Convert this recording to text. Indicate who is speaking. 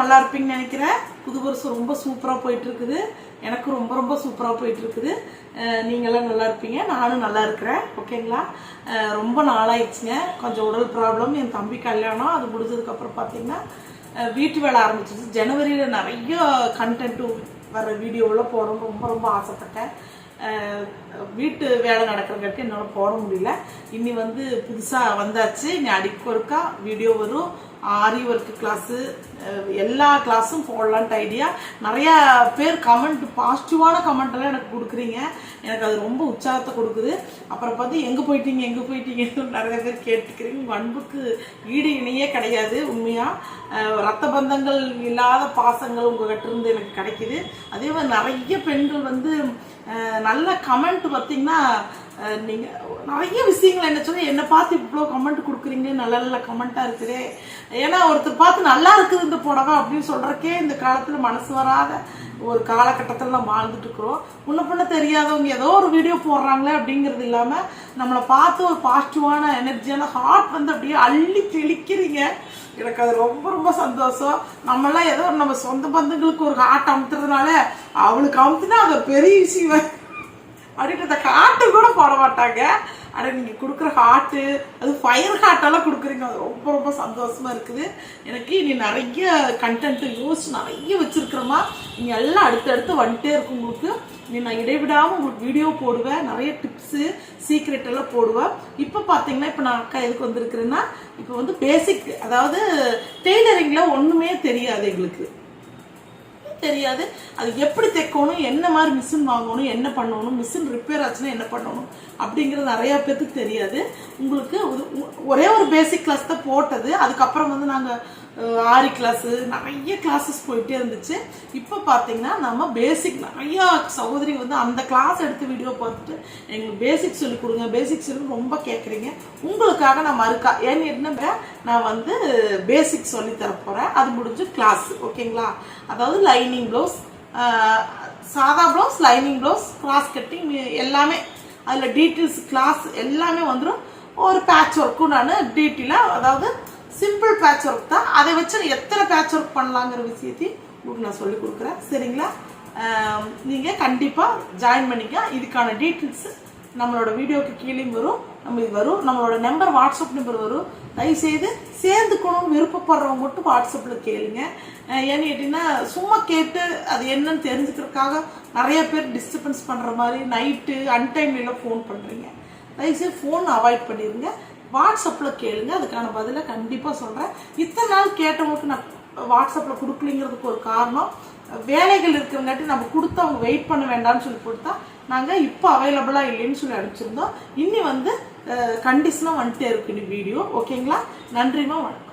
Speaker 1: நல்லா இருப்பீங்கன்னு நினைக்கிறேன். புது வருஷம் ரொம்ப சூப்பராக போயிட்டு இருக்குது எனக்கு ரொம்ப ரொம்ப சூப்பராக போயிட்டு இருக்குது நீங்களாம் நல்லா இருப்பீங்க. நானும் நல்லா இருக்கிறேன். ஓகேங்களா? ரொம்ப நாளாயிடுச்சுங்க. கொஞ்சம் உடல் ப்ராப்ளம் என் தம்பி கல்யாணம். அது முடிஞ்சதுக்கப்புறம் பார்த்தீங்கன்னா வீட்டு வேலை ஆரம்பிச்சிருச்சு. ஜனவரியில் நிறைய கண்டென்ட்டு வர வீடியோவில் போடணும் ரொம்ப ரொம்ப ஆசைப்பட்டேன். வீட்டு வேலை நடக்கிறங்காட்டி என்னால் போட முடியல. இனி வந்து புதுசாக வந்தாச்சு. இனி அடிக்க ஒருக்கா வீடியோ வரும். ஆரி ஒர்க்கு கிளாஸு எல்லா கிளாஸும் போடலான்ட்டு ஐடியா நிறையா பேர் கமெண்ட் பாசிட்டிவான கமெண்ட்டெல்லாம் எனக்கு கொடுக்குறீங்க. எனக்கு அது ரொம்ப உற்சாகத்தை கொடுக்குது. அப்புறம் பார்த்து எங்கே போயிட்டீங்க? எங்கே போயிட்டீங்கன்னு நிறைய பேர் கேட்டுக்கிறீங்க. உங்க அன்புக்கு ஈடு இணையே கிடையாது உண்மையாக ரத்த பந்தங்கள் இல்லாத பாசங்கள் உங்ககிட்ட இருந்து எனக்கு கிடைக்கிது. அதே மாதிரி நிறைய பெண்கள் வந்து நல்ல கமெண்ட் பார்த்தீங்கன்னா நீங்கள் நீங்க நிறைய விஷயங்கள் என்ன சொல்லி என்னை பார்த்து இவ்வளோ கமெண்ட் கொடுக்குறீங்க நல்ல நல்ல கமெண்ட்டாக இருக்குது ஏன்னா ஒருத்தர் பார்த்து நல்லா இருக்குது இந்த புடவை அப்படின்னு சொல்றக்கே இந்த காலத்தில் மனசு வராத ஒரு காலகட்டத்தில் நம்ம வாழ்ந்துட்டு இருக்கிறோம். முன்ன பண்ண தெரியாதவங்க ஏதோ ஒரு வீடியோ போடுறாங்களே அப்படிங்கிறது இல்லாமல் நம்மளை பார்த்து ஒரு பாசிட்டிவான எனர்ஜியான ஹார்ட் வந்து அப்படியே அள்ளி தெளிக்கிறீங்க. எனக்கு அது ரொம்ப ரொம்ப சந்தோஷம். நம்மளாம் ஏதோ நம்ம சொந்த பந்தங்களுக்கு ஒரு ஹார்ட் அமுத்துறதுனால அவளுக்கு அமுத்துனா அது பெரிய விஷயம். அப்படின்றத ஹார்ட்டு கூட போட மாட்டாங்க. ஆனால் நீங்கள் கொடுக்குற ஹார்ட்டு அது ஃபயர் ஹார்ட்டெல்லாம் கொடுக்குறீங்க. அது ரொம்ப ரொம்ப சந்தோஷமா இருக்குது. எனக்கு இனி நிறைய கண்டென்ட்டு யோசிச்சு நிறைய வச்சுருக்கிறோமா நீங்கள் எல்லாம் அடுத்தடுத்து வந்துட்டே இருக்கும் உங்களுக்கு. நீ நான் இடைவிடாமல் உங்களுக்கு வீடியோ போடுவேன். நிறைய டிப்ஸு சீக்ரெட் எல்லாம் போடுவேன். இப்போ பார்த்தீங்கன்னா இப்போ நான் அக்கா எதுக்கு வந்திருக்கிறேன்னா இப்போ வந்து பேசிக் அதாவது டெய்லரிங்கில் ஒன்றுமே தெரியாது எங்களுக்கு. தெரியாது. அது எப்படி தைக்கணும் என்ன மாதிரி மிஷின் வாங்கணும் என்ன பண்ணணும் மிஷின் ரிப்பேர் ஆச்சுன்னா என்ன பண்ணணும் அப்படிங்கிறது நிறைய பேர்த்துக்கு தெரியாது. உங்களுக்கு ஒரு- ஒரே ஒரு பேசிக் கிளாஸ் தான் போட்டது. அதுக்கப்புறம் வந்து நாங்கள் ஆரி கிளாஸு நிறைய கிளாஸஸ் போயிட்டே இருந்துச்சு. இப்போ பார்த்தீங்கன்னா நம்ம பேசிக் நிறையா சகோதரி வந்து அந்த கிளாஸ் எடுத்து வீடியோ பார்த்துட்டு எங்களுக்கு பேசிக் சொல்லி கொடுங்க பேசிக் சொல்லி ரொம்ப கேட்குறீங்க உங்களுக்காக நான் மறுக்கா ஏன்னு என்ன நான் வந்து பேசிக் சொல்லி தர போகிறேன் அது முடிஞ்சு கிளாஸ் ஓகேங்களா அதாவது லைனிங் ப்ளவுஸ் சாதா blouse lining blouse cross cutting எல்லாமே. அதில் டீட்டெயில்ஸ் கிளாஸ் எல்லாமே வந்துடும் ஒரு பேட்ச் ஒர்க்கும் நான் டீட்டெயிலாக அதாவது சிம்பிள் பேட்ச் ஒர்க் தான். அதை வச்சு எத்தனை பேட்ச் ஒர்க் பண்ணலாங்கிற விஷயத்தையும் உங்களுக்கு நான் சொல்லி கொடுக்குறேன். சரிங்களா? நீங்கள் கண்டிப்பாக ஜாயின் பண்ணிக்க இதுக்கான டீட்டெயில்ஸ் நம்மளோட வீடியோக்கு கீழே வரும். நம்ம இது வரும். நம்மளோட நம்பர் வாட்ஸ்அப் நம்பர் வரும். தயவுசெய்து சேர்ந்துக்கணும்னு விருப்பப்படுறவங்க மட்டும் வாட்ஸ்அப்பில் கேளுங்க. ஏன்னு கேட்டிங்கன்னா சும்மா கேட்டு அது என்னன்னு தெரிஞ்சுக்கிறதுக்காக நிறைய பேர் டிஸ்டர்பன்ஸ் பண்ணுற மாதிரி நைட்டு அன்டைம்லாம் ஃபோன் பண்ணுறீங்க தயவுசெய்து ஃபோன் அவாய்ட் பண்ணிடுங்க வாட்ஸ்அப்பில் கேளுங்க அதுக்கான பதிலை கண்டிப்பாக சொல்கிறேன் இத்தனை நாள் கேட்டவங்களுக்கு நான் வாட்ஸ்அப்பில் கொடுக்கலிங்கிறதுக்கு ஒரு காரணம். வேலைகள் இருக்கிறங்காட்டி நம்ம கொடுத்து அவங்க வெயிட் பண்ண வேண்டாம்னு சொல்லி கொடுத்தா நாங்கள் இப்போ அவைலபிளாக இல்லைன்னு சொல்லி அனுப்பிச்சிருந்தோம். இன்னி வந்து கண்டிஷனாக வந்துட்டே இருக்கு இனி வீடியோ ஓகேங்களா நன்றிமா வணக்கம்.